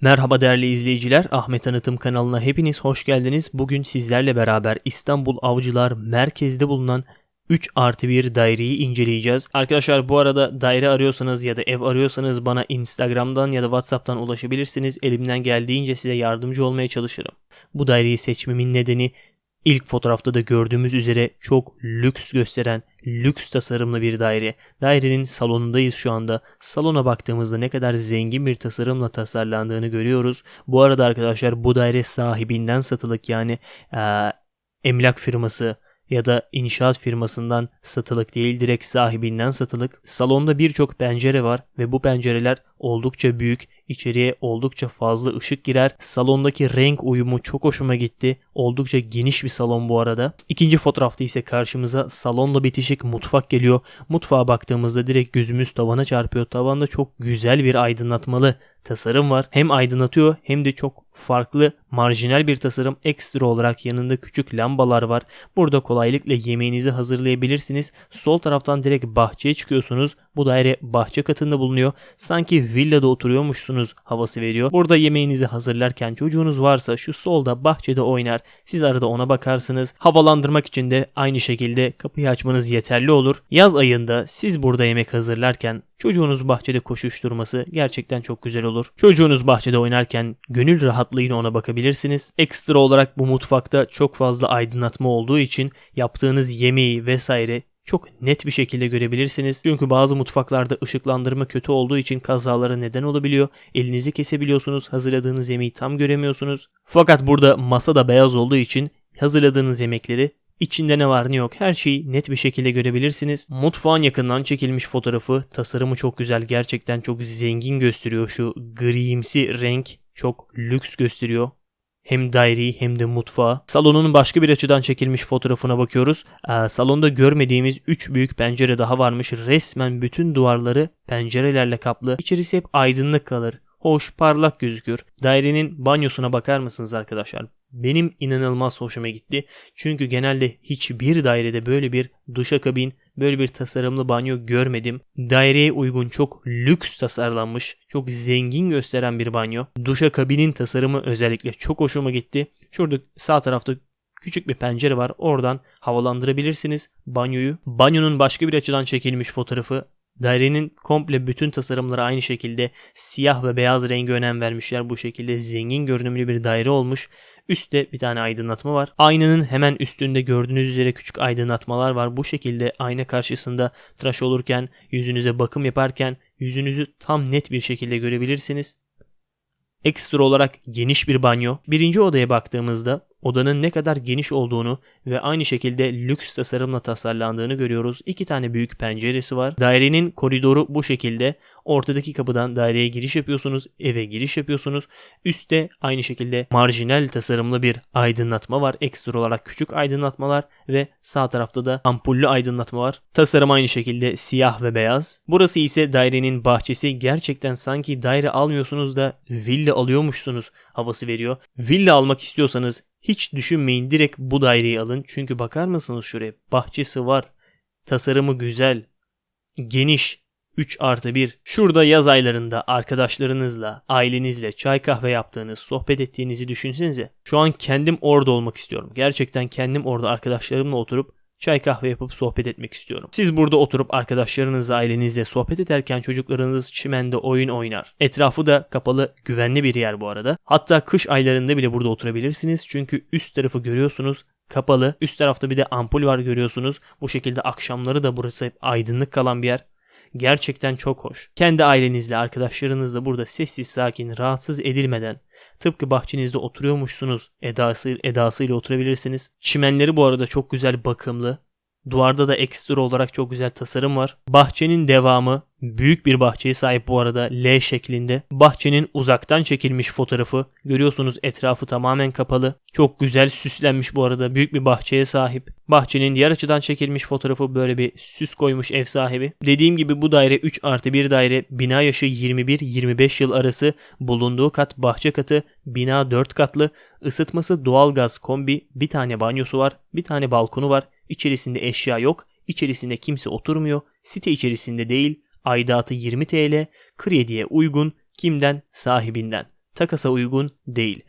Merhaba değerli izleyiciler, Ahmet Anıtım kanalına hepiniz hoş geldiniz. Bugün sizlerle beraber İstanbul Avcılar merkezde bulunan 3 artı 1 daireyi inceleyeceğiz. Arkadaşlar bu arada daire arıyorsanız ya da ev arıyorsanız bana Instagram'dan ya da Whatsapp'tan ulaşabilirsiniz. Elimden geldiğince size yardımcı olmaya çalışırım. Bu daireyi seçmemin nedeni İlk fotoğrafta da gördüğümüz üzere çok lüks gösteren lüks tasarımlı bir daire. Dairenin salonundayız şu anda. Salona baktığımızda ne kadar zengin bir tasarımla tasarlandığını görüyoruz. Bu arada arkadaşlar bu daire sahibinden satılık yani e, emlak firması ya da inşaat firmasından satılık değil direkt sahibinden satılık. Salonda birçok pencere var ve bu pencereler oldukça büyük, içeriye oldukça fazla ışık girer. Salondaki renk uyumu çok hoşuma gitti. Oldukça geniş bir salon bu arada. İkinci fotoğrafta ise karşımıza salonla bitişik mutfak geliyor. Mutfağa baktığımızda direkt gözümüz tavana çarpıyor. Tavanda çok güzel bir aydınlatmalı tasarım var. Hem aydınlatıyor hem de çok farklı marjinal bir tasarım ekstra olarak yanında küçük lambalar var. Burada kolaylıkla yemeğinizi hazırlayabilirsiniz. Sol taraftan direkt bahçeye çıkıyorsunuz. Bu daire bahçe katında bulunuyor. Sanki villada oturuyormuşsunuz havası veriyor. Burada yemeğinizi hazırlarken çocuğunuz varsa şu solda bahçede oynar. Siz arada ona bakarsınız. Havalandırmak için de aynı şekilde kapıyı açmanız yeterli olur. Yaz ayında siz burada yemek hazırlarken çocuğunuz bahçede koşuşturması gerçekten çok güzel olur. Çocuğunuz bahçede oynarken gönül rahatlığıyla ona bakabilirsiniz. Ekstra olarak bu mutfakta çok fazla aydınlatma olduğu için yaptığınız yemeği vesaire çok net bir şekilde görebilirsiniz. Çünkü bazı mutfaklarda ışıklandırma kötü olduğu için kazalara neden olabiliyor. Elinizi kesebiliyorsunuz. Hazırladığınız yemeği tam göremiyorsunuz. Fakat burada masa da beyaz olduğu için hazırladığınız yemekleri İçinde ne var ne yok her şeyi net bir şekilde görebilirsiniz. Mutfağın yakından çekilmiş fotoğrafı tasarımı çok güzel gerçekten çok zengin gösteriyor şu grimsi renk çok lüks gösteriyor hem daireyi hem de mutfağı. Salonun başka bir açıdan çekilmiş fotoğrafına bakıyoruz. Ee, salonda görmediğimiz 3 büyük pencere daha varmış. Resmen bütün duvarları pencerelerle kaplı. İçerisi hep aydınlık kalır. Hoş, parlak gözükür. Dairenin banyosuna bakar mısınız arkadaşlar? Benim inanılmaz hoşuma gitti. Çünkü genelde hiçbir dairede böyle bir duşakabin, böyle bir tasarımlı banyo görmedim. Daireye uygun çok lüks tasarlanmış, çok zengin gösteren bir banyo. Duşakabinin tasarımı özellikle çok hoşuma gitti. Şurada sağ tarafta küçük bir pencere var. Oradan havalandırabilirsiniz banyoyu. Banyonun başka bir açıdan çekilmiş fotoğrafı Dairenin komple bütün tasarımları aynı şekilde siyah ve beyaz rengi önem vermişler. Bu şekilde zengin görünümlü bir daire olmuş. Üstte bir tane aydınlatma var. Aynanın hemen üstünde gördüğünüz üzere küçük aydınlatmalar var. Bu şekilde ayna karşısında tıraş olurken, yüzünüze bakım yaparken yüzünüzü tam net bir şekilde görebilirsiniz. Ekstra olarak geniş bir banyo. Birinci odaya baktığımızda odanın ne kadar geniş olduğunu ve aynı şekilde lüks tasarımla tasarlandığını görüyoruz. İki tane büyük penceresi var. Dairenin koridoru bu şekilde. Ortadaki kapıdan daireye giriş yapıyorsunuz, eve giriş yapıyorsunuz. Üstte aynı şekilde marjinal tasarımlı bir aydınlatma var. Ekstra olarak küçük aydınlatmalar ve sağ tarafta da ampullü aydınlatma var. Tasarım aynı şekilde siyah ve beyaz. Burası ise dairenin bahçesi. Gerçekten sanki daire almıyorsunuz da villa alıyormuşsunuz havası veriyor. Villa almak istiyorsanız hiç düşünmeyin direkt bu daireyi alın. Çünkü bakar mısınız şuraya bahçesi var. Tasarımı güzel. Geniş. 3 artı 1. Şurada yaz aylarında arkadaşlarınızla, ailenizle çay kahve yaptığınız, sohbet ettiğinizi düşünsenize. Şu an kendim orada olmak istiyorum. Gerçekten kendim orada arkadaşlarımla oturup çay kahve yapıp sohbet etmek istiyorum. Siz burada oturup arkadaşlarınızla, ailenizle sohbet ederken çocuklarınız çimende oyun oynar. Etrafı da kapalı, güvenli bir yer bu arada. Hatta kış aylarında bile burada oturabilirsiniz. Çünkü üst tarafı görüyorsunuz kapalı. Üst tarafta bir de ampul var görüyorsunuz. Bu şekilde akşamları da burası hep aydınlık kalan bir yer. Gerçekten çok hoş. Kendi ailenizle, arkadaşlarınızla burada sessiz sakin, rahatsız edilmeden tıpkı bahçenizde oturuyormuşsunuz edası, edasıyla oturabilirsiniz. Çimenleri bu arada çok güzel bakımlı. Duvarda da ekstra olarak çok güzel tasarım var. Bahçenin devamı Büyük bir bahçeye sahip bu arada L şeklinde. Bahçenin uzaktan çekilmiş fotoğrafı. Görüyorsunuz etrafı tamamen kapalı. Çok güzel süslenmiş bu arada. Büyük bir bahçeye sahip. Bahçenin diğer açıdan çekilmiş fotoğrafı böyle bir süs koymuş ev sahibi. Dediğim gibi bu daire 3 artı 1 daire. Bina yaşı 21-25 yıl arası. Bulunduğu kat bahçe katı. Bina 4 katlı. Isıtması doğalgaz kombi. Bir tane banyosu var. Bir tane balkonu var. İçerisinde eşya yok. İçerisinde kimse oturmuyor. Site içerisinde değil aidatı 20 TL, krediye uygun, kimden? Sahibinden. takasa uygun değil.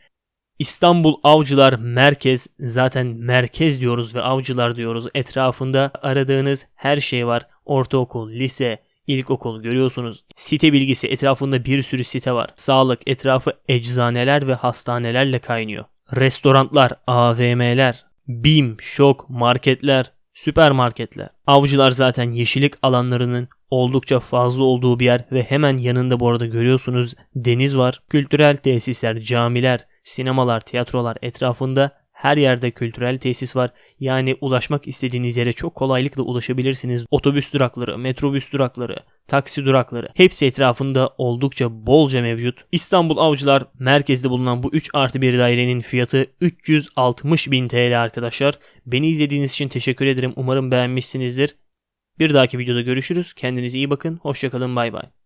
İstanbul Avcılar Merkez zaten merkez diyoruz ve avcılar diyoruz. Etrafında aradığınız her şey var. Ortaokul, lise, ilkokul görüyorsunuz. Site bilgisi etrafında bir sürü site var. Sağlık etrafı eczaneler ve hastanelerle kaynıyor. Restoranlar, AVM'ler, BİM, şok, marketler, süpermarketler. Avcılar zaten yeşillik alanlarının oldukça fazla olduğu bir yer ve hemen yanında bu arada görüyorsunuz deniz var. Kültürel tesisler, camiler, sinemalar, tiyatrolar etrafında her yerde kültürel tesis var. Yani ulaşmak istediğiniz yere çok kolaylıkla ulaşabilirsiniz. Otobüs durakları, metrobüs durakları, taksi durakları hepsi etrafında oldukça bolca mevcut. İstanbul Avcılar merkezde bulunan bu 3 artı 1 dairenin fiyatı 360 bin TL arkadaşlar. Beni izlediğiniz için teşekkür ederim. Umarım beğenmişsinizdir. Bir dahaki videoda görüşürüz. Kendinize iyi bakın. Hoşçakalın. Bay bay.